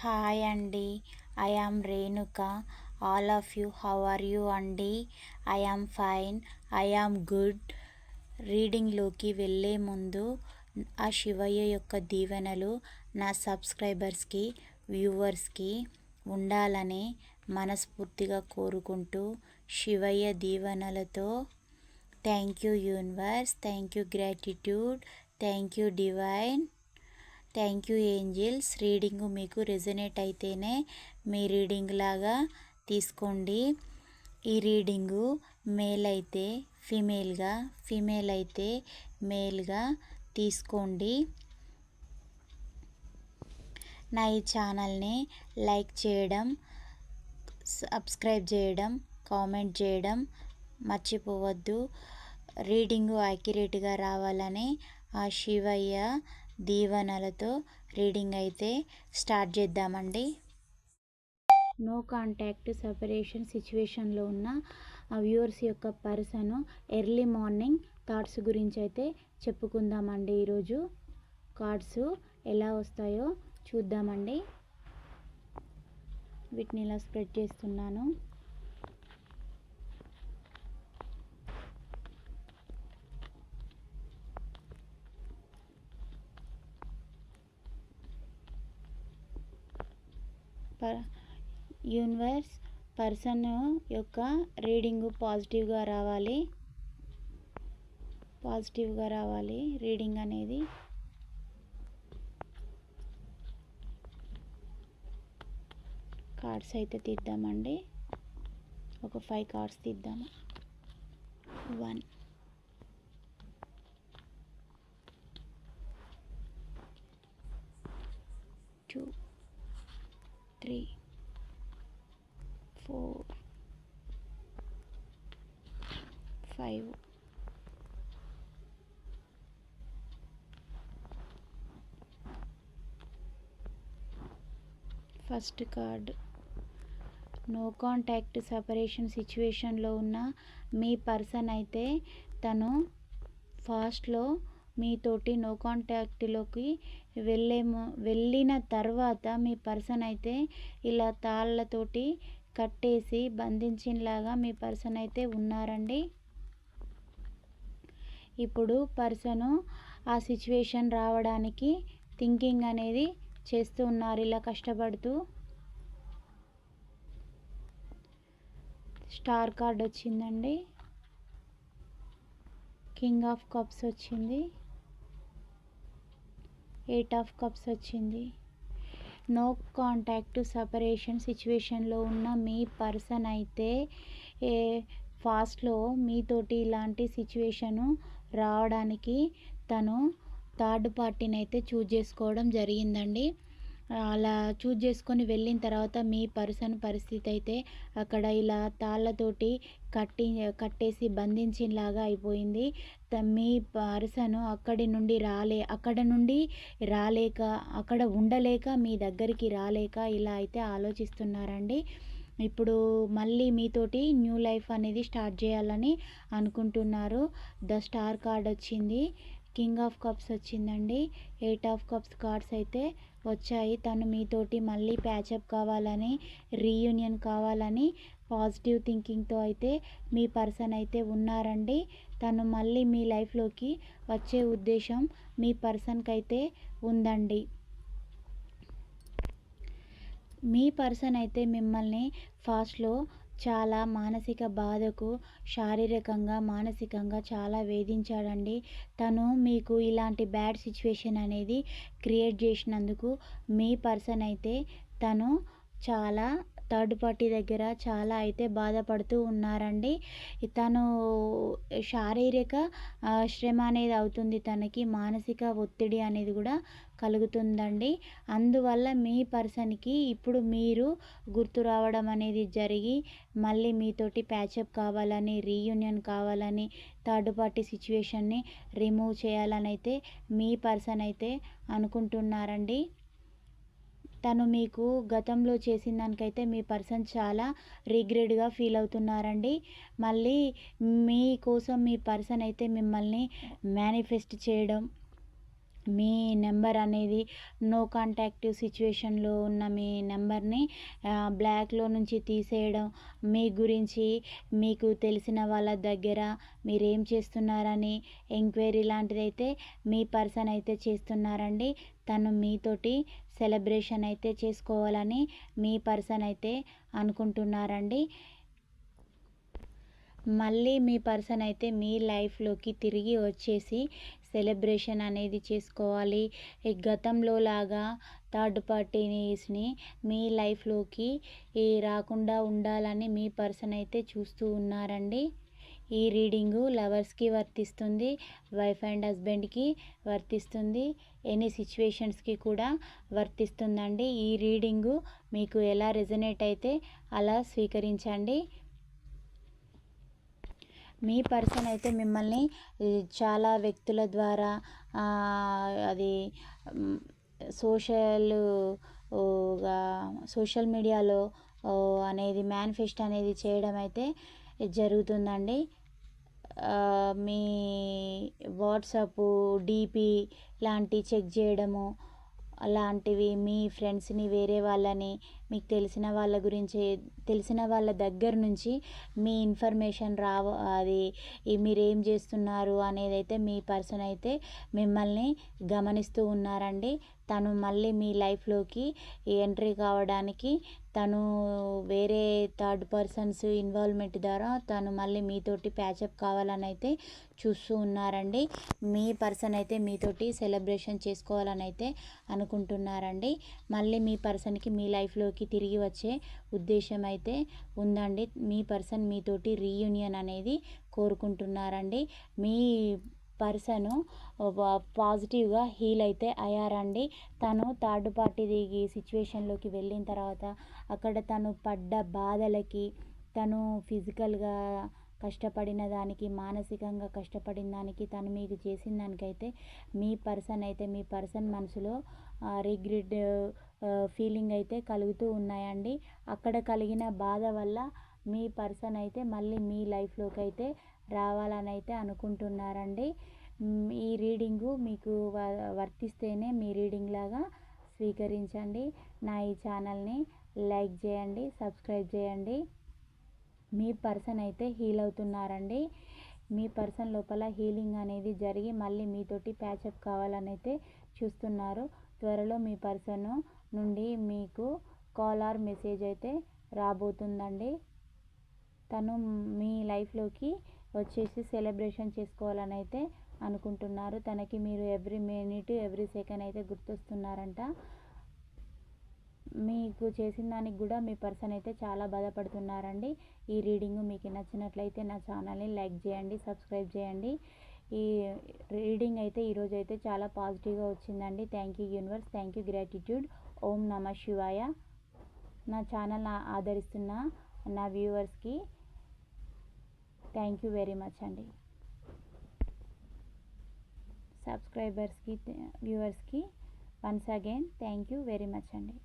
Hi అండి I am Renuka all of you how are you అండి I am fine I am good రీడింగ్లోకి వెళ్ళే ముందు ఆ శివయ్య యొక్క దీవెనలు నా సబ్స్క్రైబర్స్కి వ్యూవర్స్కి ఉండాలని మనస్ఫూర్తిగా కోరుకుంటూ శివయ్య దీవెనలతో thank you universe thank you gratitude thank you divine thank you angels reading మీకు రెజనేట్ అయితేనే మీ రీడింగ్ లాగా తీసుకోండి. ఈ రీడింగు మేల్ అయితే ఫిమేల్గా ఫిమేల్ అయితే మేల్గా తీసుకోండి. నా ఈ ఛానల్ని లైక్ చేయడం సబ్స్క్రైబ్ చేయడం కామెంట్ చేయడం మర్చిపోవద్దు. రీడింగు యాక్యురేట్గా రావాలని ఆ శివయ్య దీవెనలతో రీడింగ్ అయితే స్టార్ట్ చేద్దామండి. నో కాంటాక్ట్ సపరేషన్ సిచ్యువేషన్లో ఉన్న ఆ వ్యూవర్స్ యొక్క పర్సన్ ఎర్లీ మార్నింగ్ థాట్స్ గురించి అయితే చెప్పుకుందామండి ఈరోజు. కార్డ్స్ ఎలా వస్తాయో చూద్దామండి. వీటిని ఇలా స్ప్రెడ్ చేస్తున్నాను. యూనివర్స్ పర్సన్ యొక్క రీడింగ్ పాజిటివ్గా రావాలి. పాజిటివ్గా రావాలి. రీడింగ్ అనేది. కార్డ్స్ అయితే తీద్దామండి. ఒక five cards తీద్దాము. One two three four five first card. No contact separation సిచ్యువేషన్లో ఉన్న మీ పర్సన్ అయితే తను ఫాస్ట్లో మీతోటి నో కాంటాక్ట్లోకి వెళ్ళేమో వెళ్ళిన తర్వాత మీ పర్సన్ అయితే ఇలా తాళ్ళతోటి కట్టేసి బంధించినలాగా మీ పర్సన్ అయితే ఉన్నారండి. ఇప్పుడు పర్సను ఆ సిచ్యువేషన్ రావడానికి థింకింగ్ అనేది చేస్తూ ఉన్నారు ఇలా కష్టపడుతూ. స్టార్ కార్డ్ వచ్చిందండి. కింగ్ ఆఫ్ కప్స్ వచ్చింది. ఎయిట్ ఆఫ్ కప్స్ వచ్చింది. నో కాంటాక్ట్ సపరేషన్ సిచ్యువేషన్లో ఉన్న మీ పర్సన్ అయితే ఏ ఫాస్ట్లో మీతోటి ఇలాంటి సిచ్యువేషను రావడానికి తను థర్డ్ పార్టీని అయితే చూజ్ చేసుకోవడం జరిగిందండి. అలా చూజ్ చేసుకొని వెళ్ళిన తర్వాత మీ పర్సన్ పరిస్థితి అయితే అక్కడ ఇలా తాళ్ళతోటి కట్టి కట్టేసి బంధించినలాగా అయిపోయింది. మీ పర్సను అక్కడి నుండి రాలే అక్కడ నుండి రాలేక అక్కడ ఉండలేక మీ దగ్గరికి రాలేక ఇలా అయితే ఆలోచిస్తున్నారండి. ఇప్పుడు మళ్ళీ మీతోటి న్యూ లైఫ్ అనేది స్టార్ట్ చేయాలని అనుకుంటున్నారు. ద స్టార్ కార్డ్ వచ్చింది. కింగ్ ఆఫ్ కప్స్ వచ్చిందండి. ఎయిట్ ఆఫ్ కప్స్ కార్డ్స్ అయితే వచ్చాయి. తను మీతోటి మళ్ళీ ప్యాచప్ కావాలని రీయూనియన్ కావాలని పాజిటివ్ థింకింగ్తో అయితే మీ పర్సన్ అయితే ఉన్నారండి. తను మళ్ళీ మీ లైఫ్లోకి వచ్చే ఉద్దేశం మీ పర్సన్కి అయితే ఉందండి. మీ పర్సన్ అయితే మిమ్మల్ని ఫాస్ట్లో చాలా మానసిక బాధకు శారీరకంగా మానసికంగా చాలా వేధించాడండి. తను మీకు ఇలాంటి బ్యాడ్ సిచ్యువేషన్ అనేది క్రియేట్ చేసినందుకు మీ పర్సన్ అయితే తను చాలా థర్డ్ పార్టీ దగ్గర చాలా అయితే బాధపడుతూ ఉన్నారండి. తను శారీరక శ్రమ అనేది అవుతుంది. తనకి మానసిక ఒత్తిడి అనేది కూడా కలుగుతుందండి. అందువల్ల మీ పర్సన్కి ఇప్పుడు మీరు గుర్తు రావడం అనేది జరిగి మళ్ళీ మీతోటి ప్యాచప్ కావాలని రీయూనియన్ కావాలని థర్డ్ పార్టీ సిచ్యువేషన్ని రిమూవ్ చేయాలని అయితే మీ పర్సన్ అయితే అనుకుంటున్నారండి. తను మీకు గతంలో చేసిన దానికైతే మీ పర్సన్ చాలా రిగ్రెట్గా ఫీల్ అవుతున్నారండి. మళ్ళీ మీ కోసం మీ పర్సన్ అయితే మిమ్మల్ని మేనిఫెస్ట్ చేయడం మీ నెంబర్ అనేది నో కాంటాక్ట్ సిచ్యువేషన్లో ఉన్న మీ నెంబర్ని బ్లాక్లో నుంచి తీసేయడం మీ గురించి మీకు తెలిసిన వాళ్ళ దగ్గర మీరు ఏం చేస్తున్నారని ఎంక్వైరీ లాంటిది అయితే మీ పర్సన్ అయితే చేస్తున్నారండి. తను మీతోటి సెలబ్రేషన్ అయితే చేసుకోవాలని మీ పర్సన్ అయితే అనుకుంటున్నారండి. మళ్ళీ మీ పర్సన్ అయితే మీ లైఫ్లోకి తిరిగి వచ్చేసి సెలబ్రేషన్ అనేది చేసుకోవాలి. గతంలో లాగా థర్డ్ పార్టీస్ని మీ లైఫ్లోకి రాకుండా ఉండాలని మీ పర్సన్ అయితే చూస్తూ ఉన్నారండి. ఈ రీడింగు లవర్స్కి వర్తిస్తుంది వైఫ్ అండ్ హస్బెండ్కి వర్తిస్తుంది ఎనీ సిచ్యువేషన్స్కి కూడా వర్తిస్తుందండి. ఈ రీడింగు మీకు ఎలా రెజనేట్ అయితే అలా స్వీకరించండి. మీ పర్సన్ అయితే మిమ్మల్ని చాలా వ్యక్తుల ద్వారా అది సోషల్ సోషల్ మీడియాలో అనేది మేనిఫెస్ట్ అనేది చేయడం అయితే జరుగుతుందండి. మీ వాట్సాప్ డీపీ లాంటి చెక్ చేయడము అలాంటివి మీ ఫ్రెండ్స్ని వేరే వాళ్ళని మీకు తెలిసిన వాళ్ళ గురించి తెలిసిన వాళ్ళ దగ్గర నుంచి మీ ఇన్ఫర్మేషన్ రావ అది మీరు ఏం చేస్తున్నారు అనేది అయితే మీ పర్సన్ అయితే మిమ్మల్ని గమనిస్తూ ఉన్నారండి. తను మళ్ళీ మీ లైఫ్లోకి ఎంట్రీ కావడానికి తను వేరే థర్డ్ పర్సన్స్ ఇన్వాల్వ్మెంట్ ద్వారా తను మళ్ళీ మీతోటి ప్యాచప్ కావాలని అయితే చూస్తూ ఉన్నారండి. మీ పర్సన్ అయితే మీతోటి సెలబ్రేషన్ చేసుకోవాలని అయితే అనుకుంటున్నారండి. మళ్ళీ మీ పర్సన్కి మీ లైఫ్లోకి తిరిగి వచ్చే ఉద్దేశం అయితే ఉందండి. మీ పర్సన్ మీతోటి రీయూనియన్ అనేది కోరుకుంటున్నారండి. మీ పర్సను పాజిటివ్గా హీల్ అయితే అయ్యారండి. తను థర్డ్ పార్టీ దిగి సిచ్యువేషన్లోకి వెళ్ళిన తర్వాత అక్కడ తను పడ్డ బాధలకి తను ఫిజికల్గా కష్టపడిన దానికి మానసికంగా కష్టపడిన దానికి తను మీకు చేసిన దానికైతే మీ పర్సన్ అయితే మీ పర్సన్ మనసులో రిగ్రెట్ ఫీలింగ్ అయితే కలుగుతూ ఉన్నాయండి. అక్కడ కలిగిన బాధ వల్ల మీ పర్సన్ అయితే మళ్ళీ మీ లైఫ్లోకి అయితే రావాలని అయితే అనుకుంటున్నారండి ఈ రీడింగు మీకు వర్తిస్తేనే మీ రీడింగ్ లాగా స్వీకరించండి. నా ఈ ఛానల్ని లైక్ చేయండి సబ్స్క్రైబ్ చేయండి. మీ పర్సన్ అయితే హీల్ అవుతున్నారండి. మీ పర్సన్ లోపల హీలింగ్ అనేది జరిగి మళ్ళీ మీతోటి ప్యాచప్ కావాలని అయితే చూస్తున్నారు. త్వరలో మీ పర్సన్ నుండి మీకు కాల్ ఆర్ మెసేజ్ అయితే రాబోతుందండి. తను మీ లైఫ్లోకి వచ్చేసి సెలబ్రేషన్ చేసుకోవాలని అయితే అనుకుంటున్నారు. తనకి మీరు ఎవ్రీ మినిట్ ఎవ్రీ సెకండ్ అయితే గుర్తొస్తున్నారంట. మీకు చేసిన దానికి కూడా మీ పర్సన్ అయితే చాలా బాధపడుతున్నారండి. ఈ రీడింగ్ మీకు నచ్చినట్లయితే నా ఛానల్ని లైక్ చేయండి సబ్స్క్రైబ్ చేయండి. ఈ రీడింగ్ అయితే ఈరోజు అయితే చాలా పాజిటివ్గా వచ్చిందండి. Thank you universe thank you gratitude ఓం నమ శివాయ. నా ఛానల్ ఆదరిస్తున్న నా వ్యూవర్స్కి థ్యాంక్ యూ వెరీ మచ్ అండి సబ్స్క్రైబర్స్కి వ్యూవర్స్కి once again thank you very much అండి